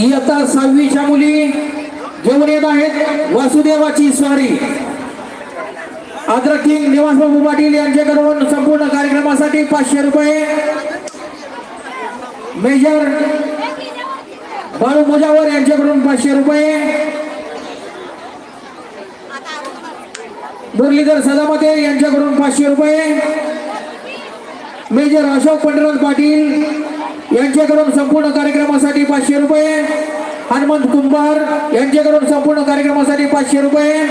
इयत्ता सहावीच्या मुली घेऊन येत आहेत वासुदेवाची स्वारी. अग्रकिंग निवास निवासबाबू पाटील यांच्याकडून संपूर्ण कार्यक्रमासाठी पाचशे रुपये. मेजर बाळू मुजावर यांच्याकडून पाचशे रुपये. मुरलीधर सदामते यांच्याकडून पाचशे रुपये. मेजर अशोक पंढरनाथ पाटील यांच्याकडून संपूर्ण कार्य पाचशे रुपये. हनुमंत कुंभार यांच्याकडून संपूर्ण कार्यक्रमासाठी पाचशे रुपये.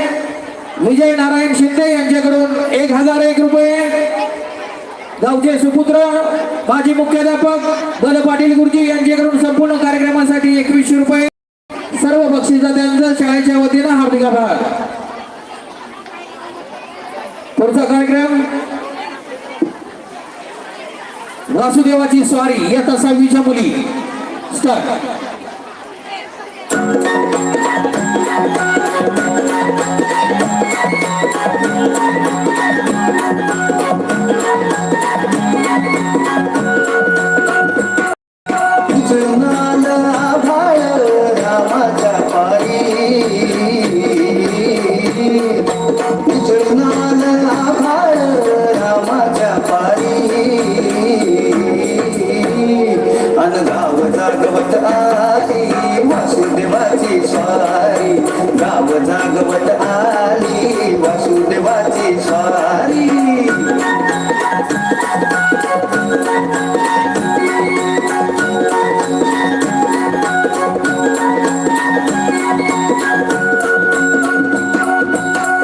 विजय नारायण शिंदे यांच्याकडून एक हजार एक रुपये. गावचे सुपुत्र माजी मुख्याध्यापक दल पाटील गुरुजी यांच्याकडून संपूर्ण कार्यक्रमासाठी एकवीसशे रुपये. सर्व बक्षिसदात्यांचं शाळेच्या वतीनं हार्दिक आभार. पुढचा कार्यक्रम. वासुदेवाची स्वारी या सहावीच्या मुली. Старт. जागवत आली वासुदेवाची स्वारी.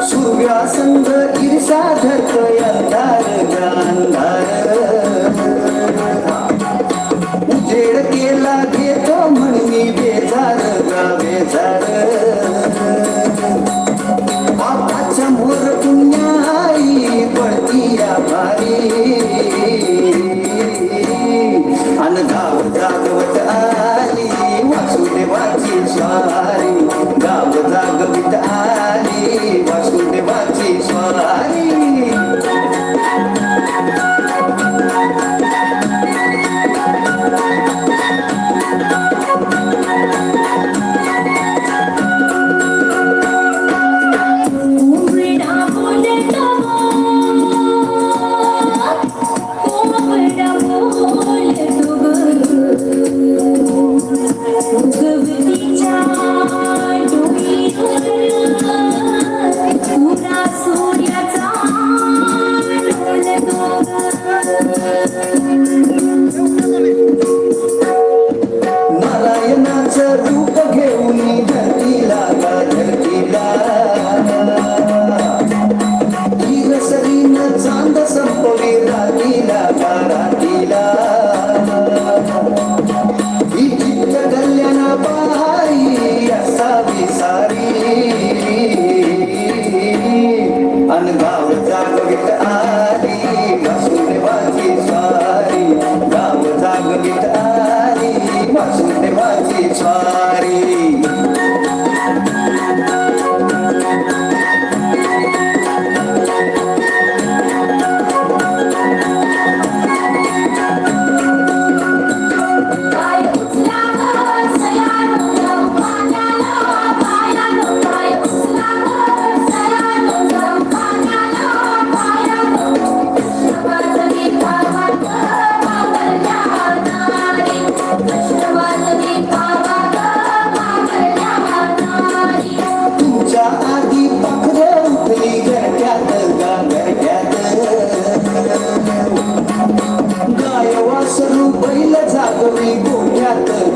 सूर्यासंग ईर्षा धरतोय अंधार गांधार. उजेड केला घेतो म्हणून बेजार गा बेजार மனுபாவுக்கு ஆதி.